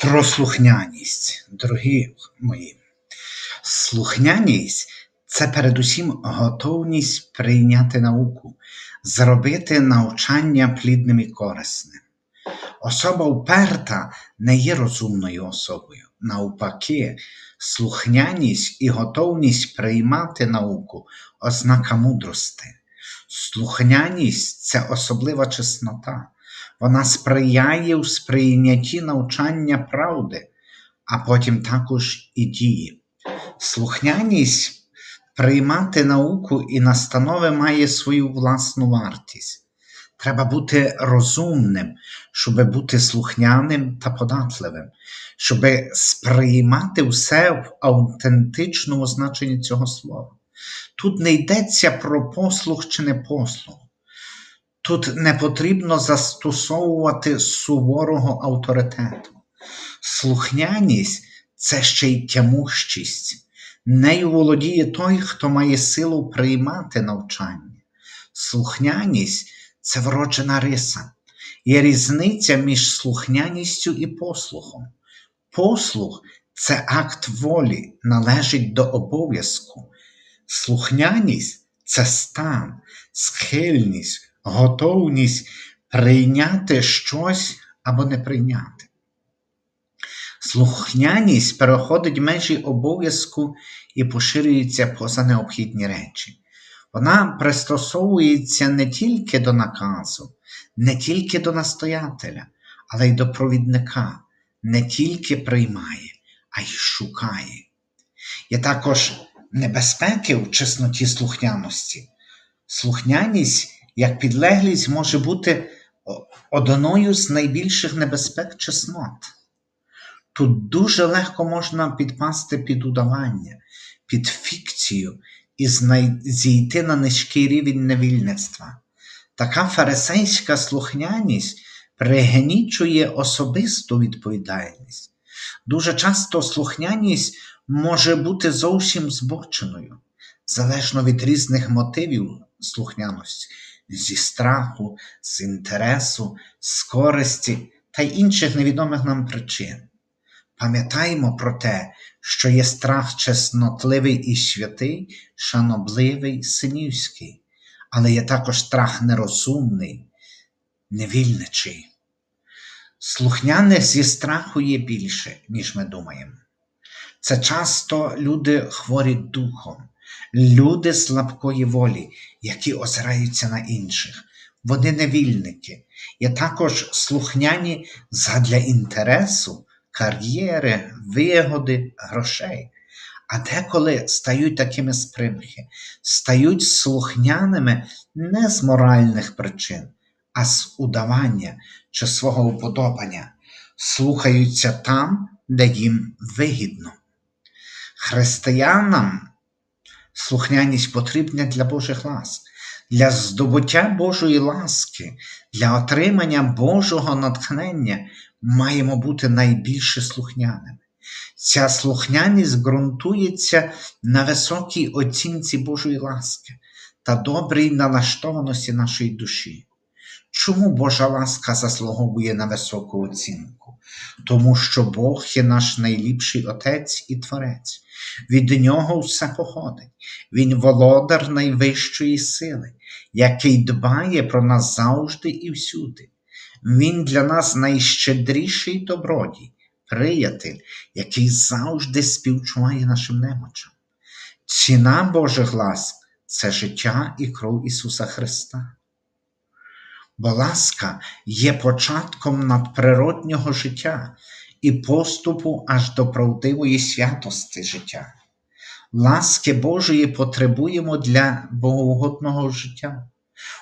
Про слухняність, дорогі мої. Слухняність це передусім готовність прийняти науку, зробити навчання плідним і корисним. Особа вперта не є розумною особою. Навпаки, слухняність і готовність приймати науку ознака мудрости. Слухняність це особлива чеснота. Вона сприяє у сприйнятті навчання правди, а потім також і дії. Слухняність приймати науку і настанови має свою власну вартість. Треба бути розумним, щоб бути слухняним та податливим, щоб сприймати все в автентичному значенні цього слова. Тут не йдеться про послух чи не послуг. Тут не потрібно застосовувати суворого авторитету. Слухняність це ще й тямущість. Нею володіє той, хто має силу приймати навчання. Слухняність це вроджена риса. Є різниця між слухняністю і послухом. Послух це акт волі, належить до обов'язку. Слухняність це стан, схильність, готовність прийняти щось або не прийняти. Слухняність переходить межі обов'язку і поширюється поза необхідні речі. Вона пристосовується не тільки до наказу, не тільки до настоятеля, але й до провідника, не тільки приймає, а й шукає. Є також небезпеки в чесноті слухняності. Слухняність, як підлеглість, може бути одною з найбільших небезпек чеснот. Тут дуже легко можна підпасти під удавання, під фікцію і зійти на низький рівень невільництва. Така фарисейська слухняність пригнічує особисту відповідальність. Дуже часто слухняність може бути зовсім збоченою, залежно від різних мотивів слухняності, зі страху, з інтересу, з користі та інших невідомих нам причин. Пам'ятаємо про те, що є страх чеснотливий і святий, шанобливий, синівський, але є також страх нерозумний, невільничий. Слухняних зі страху є більше, ніж ми думаємо. Це часто люди хворі духом, люди слабкої волі, які озираються на інших. Вони невільники, є також слухняні задля інтересу кар'єри, вигоди, грошей. А деколи стають такими спримхи, стають слухняними не з моральних причин, а з удавання чи свого уподобання, слухаються там, де їм вигідно. Християнам слухняність потрібна для Божих ласк, для здобуття Божої ласки, для отримання Божого натхнення маємо бути найбільше слухняними. Ця слухняність ґрунтується на високій оцінці Божої ласки та добрій налаштованості нашої душі. Чому Божа ласка заслуговує на високу оцінку? Тому що Бог є наш найліпший Отець і Творець, від Нього все походить, Він володар найвищої сили, який дбає про нас завжди і всюди. Він для нас найщедріший добродій, приятель, який завжди співчуває нашим немочам. Ціна Божих ласк це життя і кров Ісуса Христа. Бо ласка є початком надприроднього життя і поступу аж до правдивої святості життя. Ласки Божої потребуємо для богоугодного життя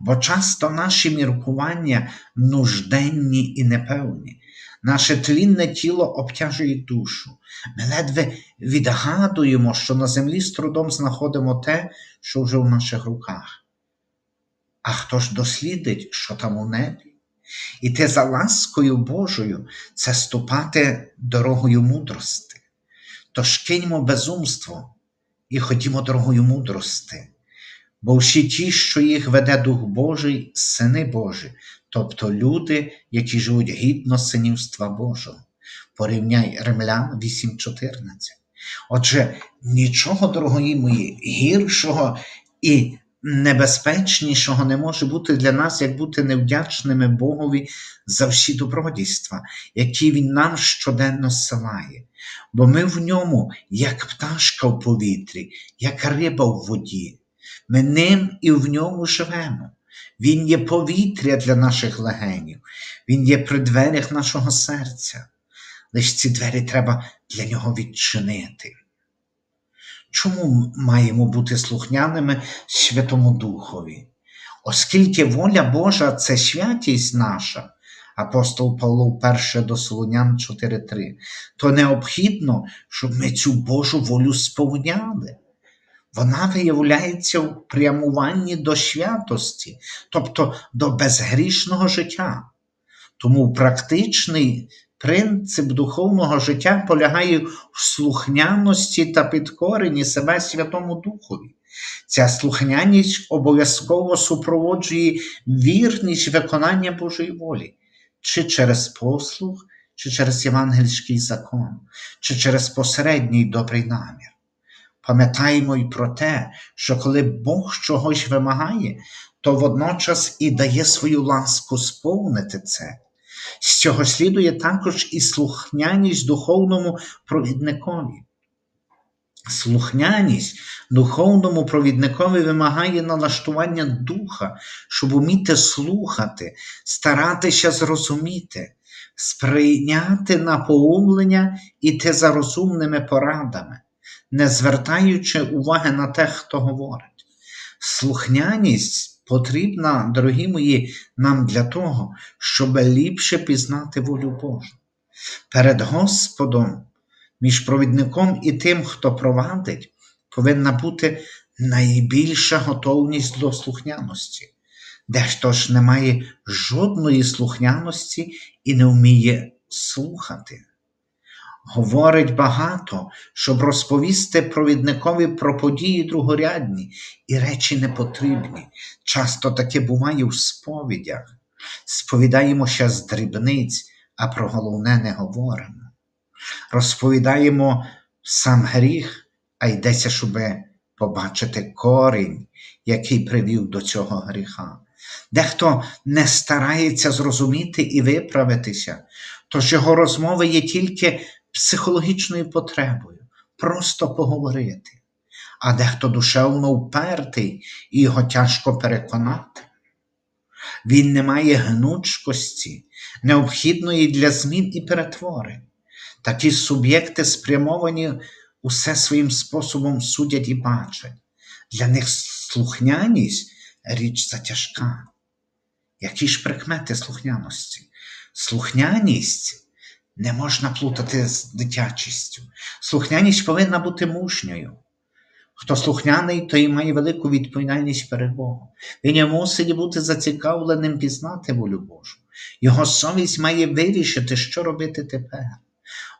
бо часто наші міркування нужденні і непевні, наше тлінне тіло обтяжує душу. Ми ледве відгадуємо, що на землі з трудом знаходимо те, що вже в наших руках. А хто ж дослідить, що там у небі? Іти за ласкою Божою це ступати дорогою мудрости. Тож киньмо безумство і ходімо дорогою мудрости бо всі ті, що їх веде Дух Божий, сини Божі, тобто люди, які живуть гідно синівства Божого. Порівняй Римлян 8.14. Отже, нічого, дорогі мої, гіршого і небезпечнішого не може бути для нас, як бути невдячними Богові за всі добродійства, які Він нам щоденно зсилає. Бо ми в ньому, як пташка в повітрі, як риба в воді. Ми ним і в ньому живемо. Він є повітря для наших легенів, Він є при дверях нашого серця. Лиш ці двері треба для нього відчинити. Чому маємо бути слухняними Святому Духові? Оскільки воля Божа це святість наша, апостол Павло 1 до Солонян 4.3, то необхідно, щоб ми цю Божу волю сповняли. Вона виявляється в прямуванні до святості, тобто до безгрішного життя. Тому практичний принцип духовного життя полягає в слухняності та підкоренні себе Святому Духові. Ця слухняність обов'язково супроводжує вірність виконання Божої волі, чи через послух, чи через євангельський закон, чи через посередній добрий намір. Пам'ятаємо й про те, що коли Бог чогось вимагає, то водночас і дає свою ласку сповнити це. З цього слідує також і слухняність духовному провідникові. Слухняність духовному провідникові вимагає налаштування духа, щоб уміти слухати, старатися зрозуміти, сприйняти напоумлення і те за розумними порадами, не звертаючи уваги на те, хто говорить. Слухняність потрібна, дорогі мої, нам для того, щоб ліпше пізнати волю Божу. Перед Господом, між провідником і тим, хто провадить, повинна бути найбільша готовність до слухняності. Дехто ж не має жодної слухняності і не вміє слухати. Говорить багато, щоб розповісти провідникові про події другорядні і речі непотрібні. Часто таке буває в сповідях. Сповідаємося з дрібниць, а про головне не говоримо. Розповідаємо сам гріх, а йдеться, щоб побачити корінь, який привів до цього гріха. Дехто не старається зрозуміти і виправитися, тож його розмови є тільки психологічною потребою, просто поговорити. А дехто душевно впертий і його тяжко переконати. Він не має гнучкості, необхідної для змін і перетворень. Такі суб'єкти спрямовані усе своїм способом судять і бачать. Для них слухняність річ затяжка. Які ж прикмети слухняності? Слухняність не можна плутати з дитячістю. Слухняність повинна бути мужньою. Хто слухняний, той має велику відповідальність перед Богом. Він не мусить бути зацікавленим пізнати волю Божу. Його совість має вирішити, що робити тепер.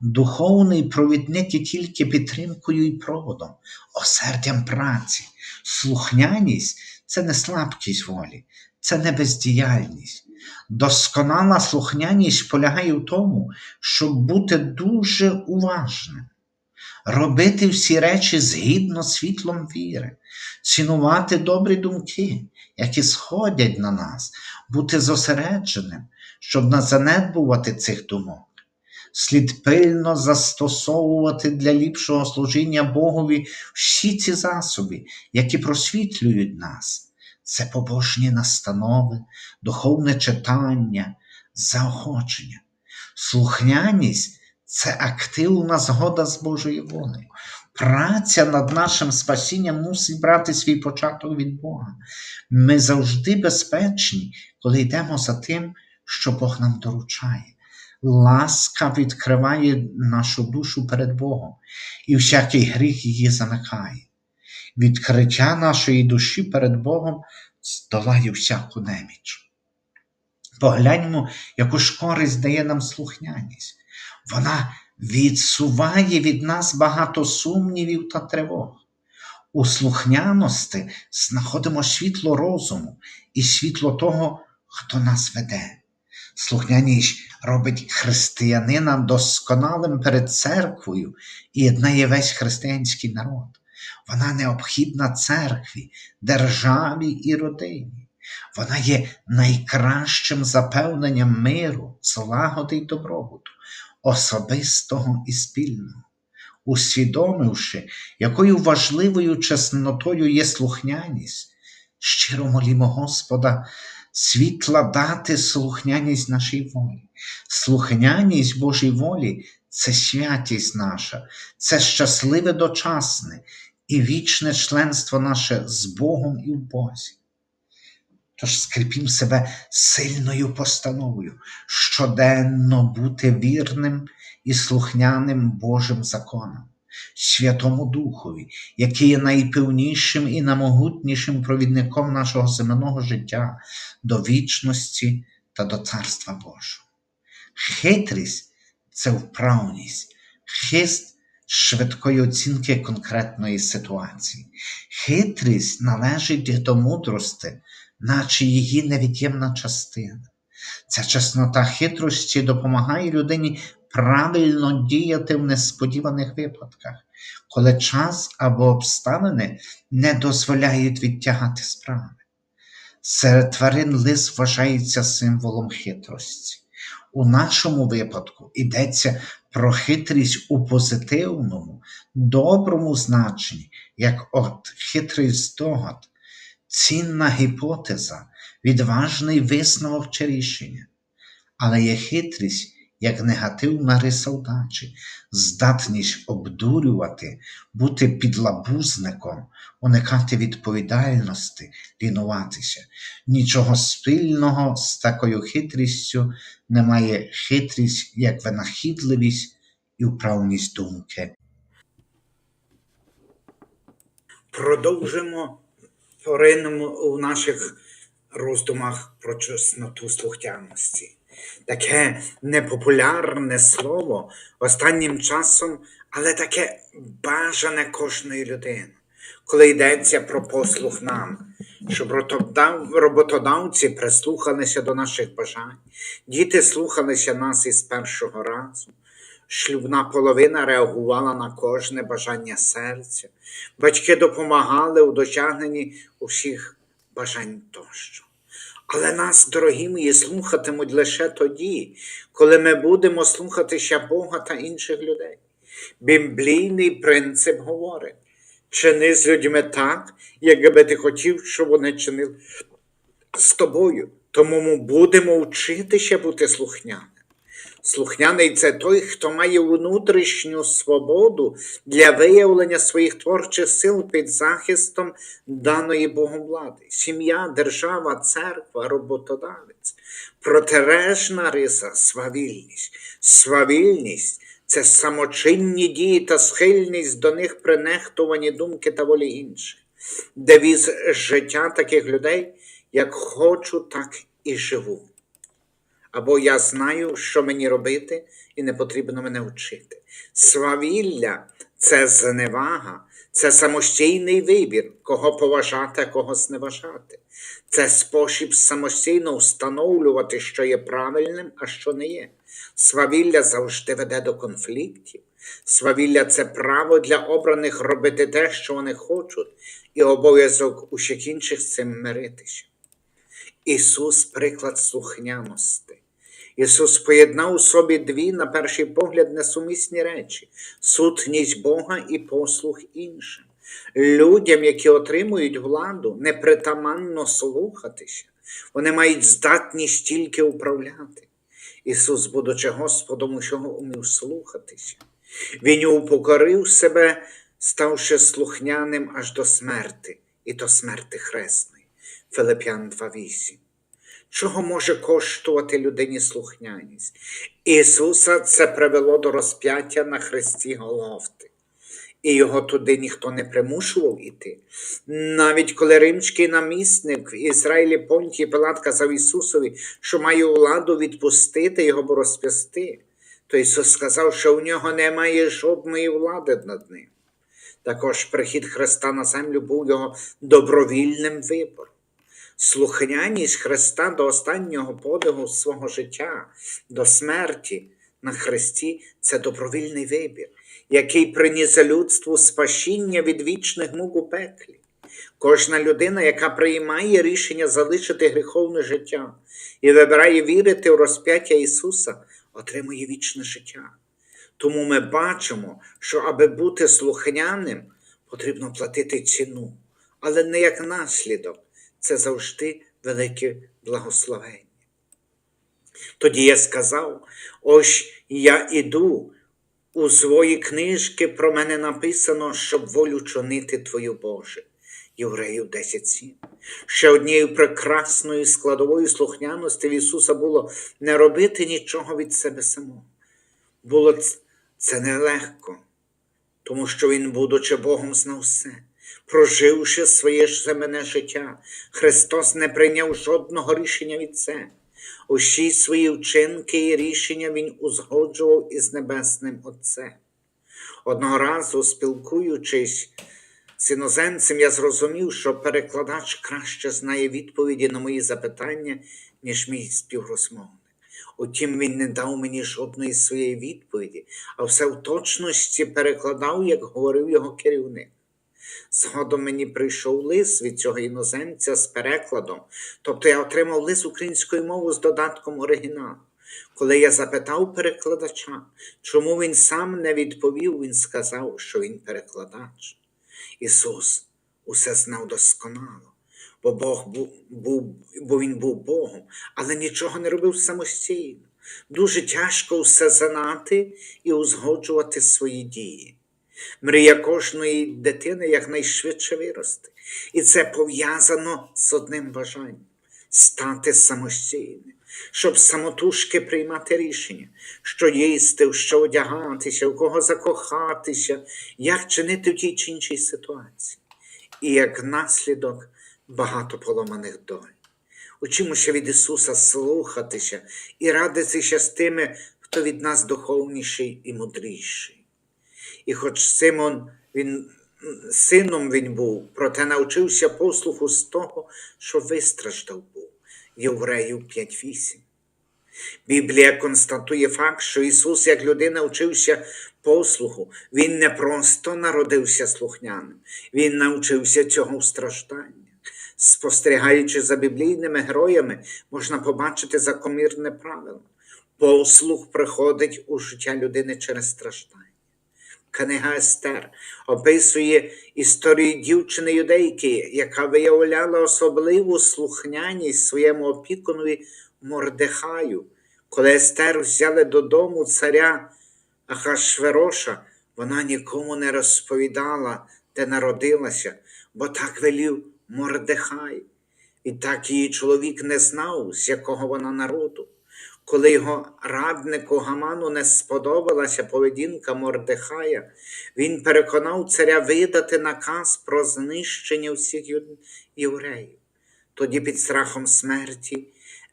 Духовний провідник є тільки підтримкою і проводом, осердям праці. Слухняність це не слабкість волі, це не бездіяльність. Досконала слухняність полягає в тому, щоб бути дуже уважним, робити всі речі згідно світлом віри, цінувати добрі думки, які сходять на нас, бути зосередженим, щоб не занедбувати цих думок. Слід пильно застосовувати для ліпшого служіння Богові всі ці засоби, які просвітлюють нас це побожні настанови, духовне читання, заохочення. Слухняність це активна згода з Божою волею. Праця над нашим спасінням мусить брати свій початок від Бога. Ми завжди безпечні, коли йдемо за тим, що Бог нам доручає. Ласка відкриває нашу душу перед Богом, і всякий гріх її замикає відкриття нашої душі перед Богом здолає всяку неміч. Погляньмо, яку ж користь дає нам слухняність. Вона відсуває від нас багато сумнівів та тривог. У слухняності знаходимо світло розуму і світло того, хто нас веде. Слухняність робить християнина досконалим перед церквою і єднає весь християнський народ. Вона необхідна церкві, державі і родині. Вона є найкращим запевненням миру, злагоди й добробуту, особистого і спільного. Усвідомивши, якою важливою чеснотою є слухняність, щиро молімо Господа світла дати слухняність нашій волі. Слухняність Божій волі це святість наша, це щасливе дочасне і вічне членство наше з Богом і в Бозі. Тож скріпім себе сильною постановою, щоденно бути вірним і слухняним Божим законам, Святому Духові, який є найпевнішим і намогутнішим провідником нашого земного життя до вічності та до Царства Божого. Хитрість це вправність, хист швидкої оцінки конкретної ситуації. Хитрість належить до мудрости, наче її невід'ємна частина. Ця чеснота хитрості допомагає людині правильно діяти в несподіваних випадках, коли час або обставини не дозволяють відтягати справи. Серед тварин лис вважається символом хитрості. У нашому випадку йдеться про хитрість у позитивному, доброму значенні, як от хитрий здогад, цінна гіпотеза, відважний висновок чи рішення. Але є хитрість як негативна риса вдачі, здатність обдурювати, бути підлабузником, уникати відповідальності, лінуватися. Нічого спільного з такою хитрістю немає хитрість як винахідливість і вправність думки. Продовжимо поринемо у наших роздумах про чесноту слухняності. Таке непопулярне слово останнім часом, але таке бажане кожної людини, коли йдеться про послух нам, щоб роботодавці прислухалися до наших бажань, діти слухалися нас із першого разу. Шлюбна половина реагувала на кожне бажання серця, батьки допомагали у досягненні усіх бажань тощо. Але нас, дорогі мої, слухатимуть лише тоді, коли ми будемо слухатися Бога та інших людей. Біблійний принцип говорить: чини з людьми так, якби ти хотів, щоб вони чинили з тобою. Тому ми будемо вчитися бути слухняним. Слухняний це той, хто має внутрішню свободу для виявлення своїх творчих сил під захистом даної Богом влади. Сім'я, держава, церква, роботодавець. Протилежна риса свавільність. Свавільність це самочинні дії та схильність до них при нехтуванні думки та волі інших. Девіз життя таких людей, як хочу, так і живу або я знаю, що мені робити, і не потрібно мене вчити. Свавілля це зневага, це самостійний вибір, кого поважати, а кого зневажати. Це спосіб самостійно встановлювати, що є правильним, а що не є. Свавілля завжди веде до конфліктів. Свавілля це право для обраних робити те, що вони хочуть, і обов'язок усіх інших з цим миритися. Ісус приклад слухняності. Ісус поєднав у собі дві, на перший погляд, несумісні речі сутність Бога і послух іншим. Людям, які отримують владу, непритаманно слухатися, вони мають здатність тільки управляти. Ісус, будучи Господом, усього умів слухатися. Він упокорив себе, ставши слухняним аж до смерти, і до смерти хресної. Филип'ян 2.8. Чого може коштувати людині слухняність? Ісуса це привело до розп'яття на хресті Голгофти. І його туди ніхто не примушував іти. Навіть коли римський намісник в Ізраїлі Понтій Пилат казав Ісусові, що має владу відпустити його бо розп'ясти, то Ісус сказав, що у нього немає жодної влади над ним. Також прихід Христа на землю був його добровільним вибором. Слухняність Христа до останнього подиху свого життя, до смерті на Христі це добровільний вибір, який приніс людству спасіння від вічних мук у пеклі. Кожна людина, яка приймає рішення залишити гріховне життя і вибирає вірити у розп'яття Ісуса, отримує вічне життя. Тому ми бачимо, що аби бути слухняним, потрібно платити ціну, але не як наслідок, це завжди велике благословення. Тоді я сказав: ось я іду, у свої книжки про мене написано, щоб волю чонити Твою Боже. Євреїв 10.7. Ще однією прекрасною складовою слухняності в Ісуса було не робити нічого від себе самого. Було це нелегко, тому що Він, будучи Богом, знав все. Проживши своє ж земне життя, Христос не прийняв жодного рішення від себе. Усі свої вчинки і рішення Він узгоджував із Небесним Отцем. Одного разу, спілкуючись з іноземцем, я зрозумів, що перекладач краще знає відповіді на мої запитання, ніж мій співрозмовник. Утім, він не дав мені жодної своєї відповіді, а все в точності перекладав, як говорив його керівник. Згодом мені прийшов лист від цього іноземця з перекладом, тобто я отримав лист українською мовою з додатком оригіналу. Коли я запитав перекладача, чому він сам не відповів, він сказав, що він перекладач. Ісус усе знав досконало, бо Бог був, бо Він був Богом, але нічого не робив самостійно. Дуже тяжко все знати і узгоджувати свої дії. Мрія кожної дитини якнайшвидше вирости. І це пов'язано з одним бажанням стати самостійним, щоб самотужки приймати рішення, що їсти, що одягатися, в кого закохатися, як чинити в тій чи іншій ситуації. І як наслідок багато поломаних доль. Учимося від Ісуса слухатися і радитися з тими, хто від нас духовніший і мудріший. І хоч Симон він сином він був, проте навчився послуху з того, що вистраждав був. Євреїв 5.8. Біблія констатує факт, що Ісус, як людина, вчився послуху. Він не просто народився слухняним, Він навчився цього в стражданнях. Спостерігаючи за біблійними героями, можна побачити закономірне правило. Послух приходить у життя людини через страждання. Книга Естер описує історію дівчини юдейки, яка виявляла особливу слухняність своєму опікунові Мордехаю. Коли Естер взяли додому царя Ахашвероша, вона нікому не розповідала, де народилася, бо так велів Мордехай. І так її чоловік не знав, з якого вона народу. Коли його раднику Гаману не сподобалася поведінка Мордехая, він переконав царя видати наказ про знищення всіх євреїв. Тоді під страхом смерті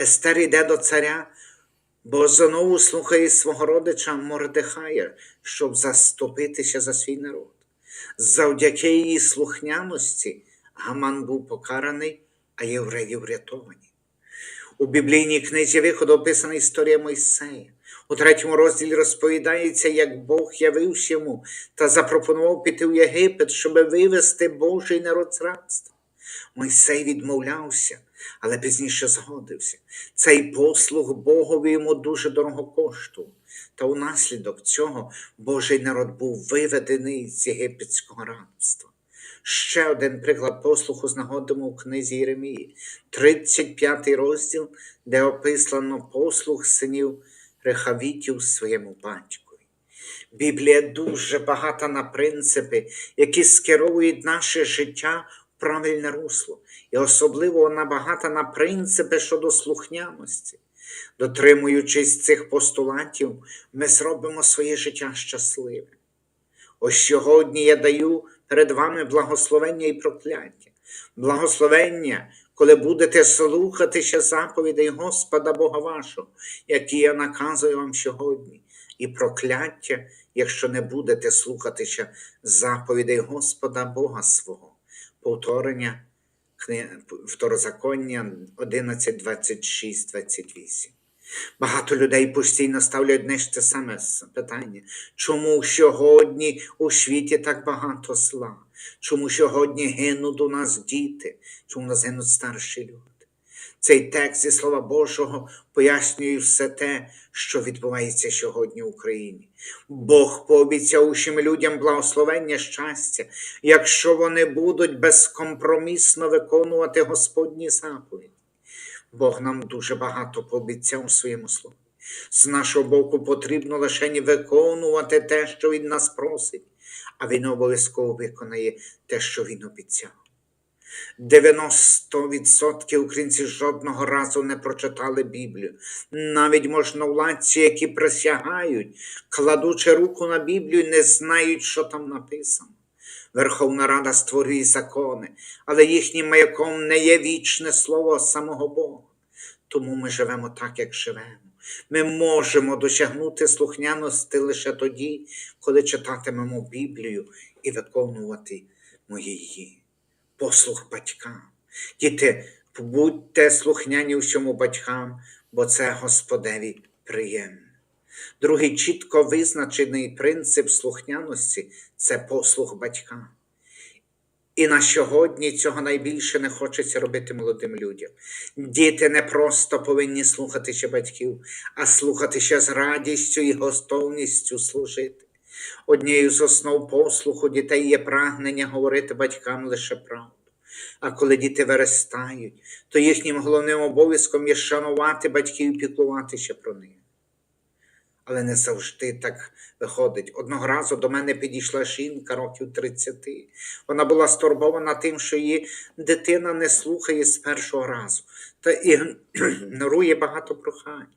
Естер йде до царя, бо знову слухає свого родича Мордехая, щоб заступитися за свій народ. Завдяки її слухняності Гаман був покараний, а євреї врятовані. У біблійній книзі виходу описана історія Мойсея. У третьому розділі розповідається, як Бог явився йому та запропонував піти в Єгипет, щоб вивести Божий народ з рабства. Мойсей відмовлявся, але пізніше згодився. Цей послуг Богові йому дуже дорого коштував. Та унаслідок цього Божий народ був виведений з єгипетського рабства. Ще один приклад послуху знаходимо у книзі Єремії, 35 розділ, де описано послух синів Рехавітів своєму батькові. Біблія дуже багата на принципи, які скеровують наше життя в правильне русло, і особливо вона багата на принципи щодо слухняності. Дотримуючись цих постулатів, ми зробимо своє життя щасливим. Ось сьогодні я даю перед вами благословення і прокляття. Благословення, коли будете слухатися заповідей Господа Бога вашого, які я наказую вам сьогодні, і прокляття, якщо не будете слухатися заповідей Господа Бога свого. Повторення Второзаконня 11, 26, 28. Багато людей постійно ставлять одне ж те саме питання. Чому сьогодні у світі так багато зла? Чому сьогодні гинуть у нас діти? Чому у нас гинуть старші люди? Цей текст зі Слова Божого пояснює все те, що відбувається сьогодні в Україні. Бог пообіцяв усім людям благословення щастя, якщо вони будуть безкомпромісно виконувати Господні заповіді. Бог нам дуже багато пообіцяв у своєму слові. З нашого боку потрібно лише виконувати те, що Він нас просить, а Він обов'язково виконає те, що Він обіцяв. 90% українців жодного разу не прочитали Біблію. Навіть можновладці, які присягають, кладучи руку на Біблію, не знають, що там написано. Верховна Рада створює закони, але їхнім маяком не є вічне слово самого Бога. Тому ми живемо так, як живемо. Ми можемо досягнути слухняності лише тоді, коли читатимемо Біблію і виконувати її. Послух батькам. Діти, будьте слухняні всьому батькам, бо це Господеві приємно. Другий чітко визначений принцип слухняності це послух батькам. І на сьогодні цього найбільше не хочеться робити молодим людям. Діти не просто повинні слухатися батьків, а слухатися з радістю і готовністю служити. Однією з основ послуху дітей є прагнення говорити батькам лише правду. А коли діти виростають, то їхнім головним обов'язком є шанувати батьків і піклуватися про них. Але не завжди так виходить. Одного разу до мене підійшла жінка років 30. Вона була стурбована тим, що її дитина не слухає з першого разу та ігнорує багато прохань.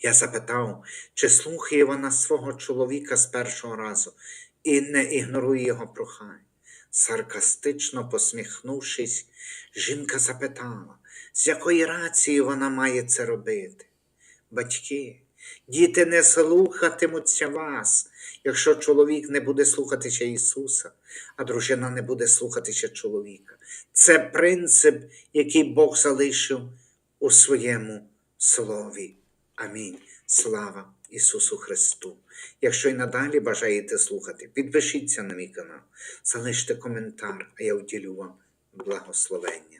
Я запитав, чи слухає вона свого чоловіка з першого разу і не ігнорує його прохань. Саркастично посміхнувшись, жінка запитала, з якої рації вона має це робити. Батьки, діти не слухатимуться вас, якщо чоловік не буде слухатися Ісуса, а дружина не буде слухатися чоловіка. Це принцип, який Бог залишив у своєму слові. Амінь. Слава Ісусу Христу. Якщо й надалі бажаєте слухати, підпишіться на мій канал, залиште коментар, а я вділю вам благословення.